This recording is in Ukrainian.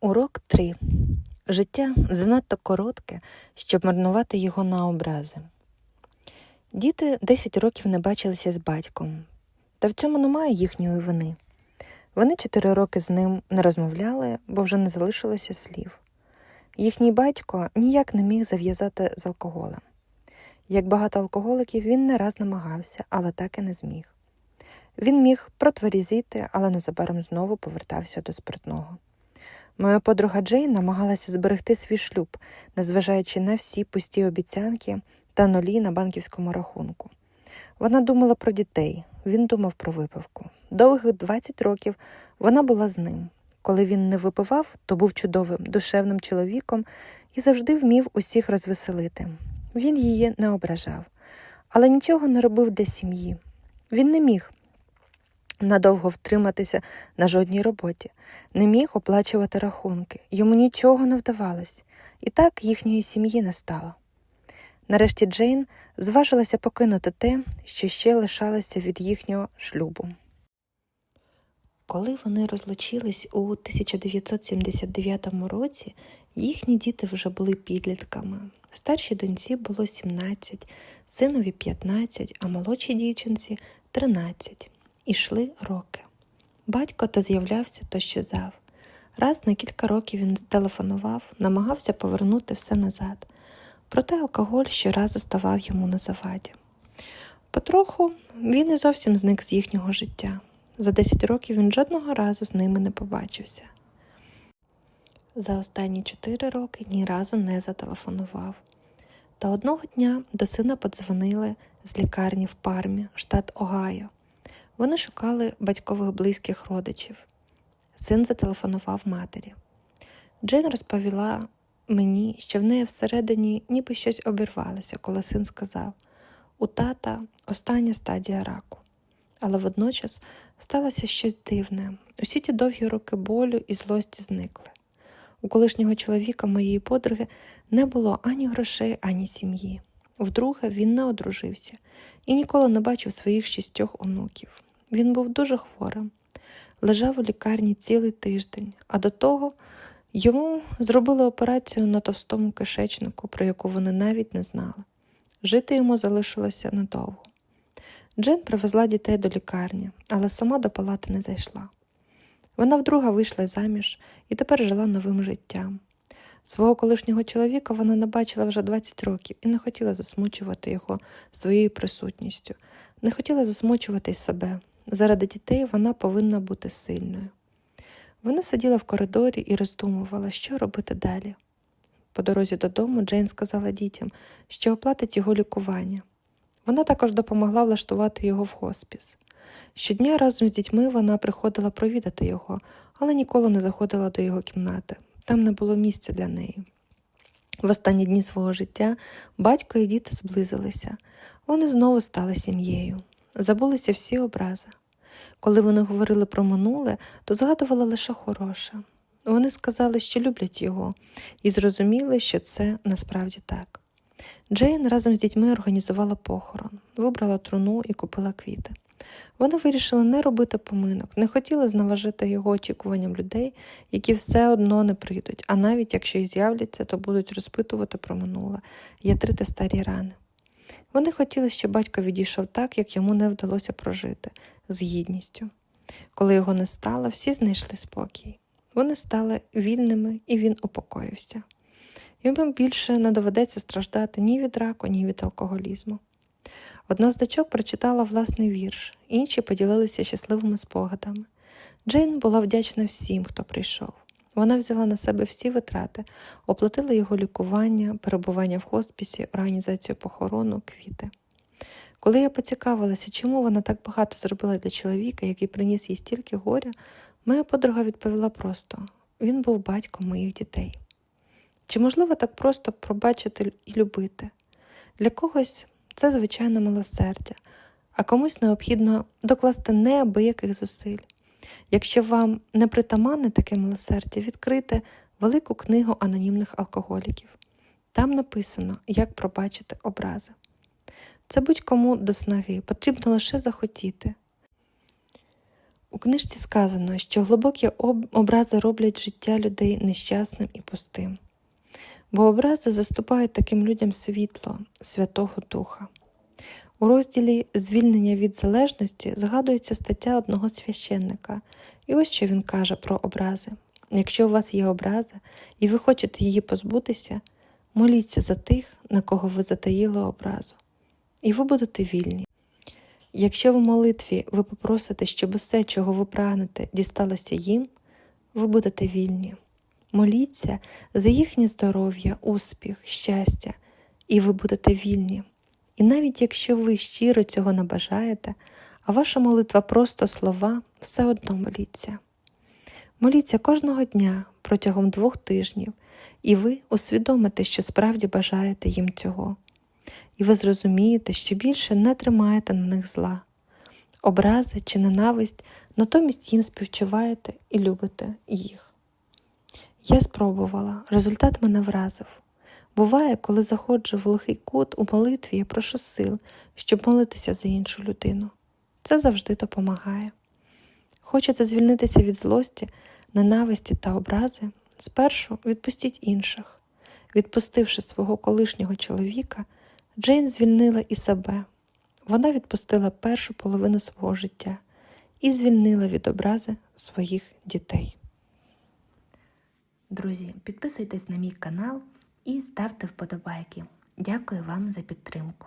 Урок 3. Життя занадто коротке, щоб марнувати його на образи. Діти 10 років не бачилися з батьком, та в цьому немає їхньої вини. Вони 4 роки з ним не розмовляли, бо вже не залишилося слів. Їхній батько ніяк не міг зав'язати з алкоголем. Як багато алкоголиків, він не раз намагався, але так і не зміг. Він міг протверізіти, але незабаром знову повертався до спиртного. Моя подруга Джейн намагалася зберегти свій шлюб, незважаючи на всі пусті обіцянки та нулі на банківському рахунку. Вона думала про дітей, він думав про випивку. Довгих 20 років вона була з ним. Коли він не випивав, то був чудовим, душевним чоловіком і завжди вмів усіх розвеселити. Він її не ображав, але нічого не робив для сім'ї. Він не міг надовго втриматися на жодній роботі, не міг оплачувати рахунки, йому нічого не вдавалось, і так їхньої сім'ї не стало. Нарешті Джейн зважилася покинути те, що ще лишалося від їхнього шлюбу. Коли вони розлучились у 1979 році, їхні діти вже були підлітками. Старшій доньці було 17, синові 15, а молодшій дівчинці 13. Ішли роки. Батько то з'являвся, то щезав. Раз на кілька років він телефонував, намагався повернути все назад. Проте алкоголь щоразу ставав йому на заваді. Потроху він і зовсім зник з їхнього життя. За 10 років він жодного разу з ними не побачився. За останні 4 роки ні разу не зателефонував. Та одного дня до сина подзвонили з лікарні в Пармі, штат Огайо. Вони шукали батькових близьких родичів. Син зателефонував матері. Джейн розповіла мені, що в неї всередині ніби щось обірвалося, коли син сказав у тата остання стадія раку. Але водночас сталося щось дивне. Усі ті довгі роки болю і злості зникли. У колишнього чоловіка моєї подруги не було ані грошей, ані сім'ї. Вдруге він не одружився і ніколи не бачив своїх шістьох онуків. Він був дуже хворим, лежав у лікарні цілий тиждень, а до того йому зробили операцію на товстому кишечнику, про яку вони навіть не знали. Жити йому залишилося недовго. Джен привезла дітей до лікарні, але сама до палати не зайшла. Вона вдруге вийшла заміж і тепер жила новим життям. Свого колишнього чоловіка вона не бачила вже 20 років і не хотіла засмучувати його своєю присутністю, не хотіла засмучувати й себе. Заради дітей вона повинна бути сильною. Вона сиділа в коридорі і роздумувала, що робити далі. По дорозі додому Джейн сказала дітям, що оплатить його лікування. Вона також допомогла влаштувати його в хоспіс. Щодня разом з дітьми вона приходила провідати його, але ніколи не заходила до його кімнати. Там не було місця для неї. В останні дні свого життя батько і діти зблизилися. Вони знову стали сім'єю. Забулися всі образи. Коли вони говорили про минуле, то згадували лише хороше. Вони сказали, що люблять його, і зрозуміли, що це насправді так. Джейн разом з дітьми організувала похорон, вибрала труну і купила квіти. Вони вирішили не робити поминок, не хотіли зневажити його очікуванням людей, які все одно не прийдуть, а навіть якщо й з'являться, то будуть розпитувати про минуле, ятрити старі рани. Вони хотіли, щоб батько відійшов так, як йому не вдалося прожити, з гідністю. Коли його не стало, всі знайшли спокій. Вони стали вільними, і він упокоївся. Йому більше не доведеться страждати ні від раку, ні від алкоголізму. Одна з дочок прочитала власний вірш, інші поділилися щасливими спогадами. Джейн була вдячна всім, хто прийшов. Вона взяла на себе всі витрати, оплатила його лікування, перебування в хоспісі, організацію похорону, квіти. Коли я поцікавилася, чому вона так багато зробила для чоловіка, який приніс їй стільки горя, моя подруга відповіла просто він був батьком моїх дітей. Чи можливо так просто пробачити і любити? Для когось це звичайне милосердя, а комусь необхідно докласти неабияких зусиль. Якщо вам не притаманне таке милосердя, відкрийте велику книгу анонімних алкоголіків. Там написано, як пробачити образи. Це будь-кому до снаги, потрібно лише захотіти. У книжці сказано, що глибокі образи роблять життя людей нещасним і пустим, бо образи заступають таким людям світло Святого Духа. У розділі Звільнення від залежності згадується стаття одного священника, і ось що він каже про образи. Якщо у вас є образа і ви хочете її позбутися, моліться за тих, на кого ви затаїли образу, і ви будете вільні. Якщо в молитві ви попросите, щоб усе, чого ви прагнете, дісталося їм, ви будете вільні. Моліться за їхнє здоров'я, успіх, щастя, і ви будете вільні. І навіть якщо ви щиро цього не бажаєте, а ваша молитва просто слова, все одно моліться. Моліться кожного дня протягом двох тижнів, і ви усвідомите, що справді бажаєте їм цього. І ви зрозумієте, що більше не тримаєте на них зла, образи чи ненависть, натомість їм співчуваєте і любите їх. Я спробувала, результат мене вразив. Буває, коли заходжу в глухий кут у молитві, я прошу сил, щоб молитися за іншу людину. Це завжди допомагає. Хочете звільнитися від злості, ненависті та образи? Спершу відпустіть інших. Відпустивши свого колишнього чоловіка, Джейн звільнила і себе. Вона відпустила першу половину свого життя і звільнила від образи своїх дітей. Друзі, підписуйтесь на мій канал і ставте вподобайки. Дякую вам за підтримку.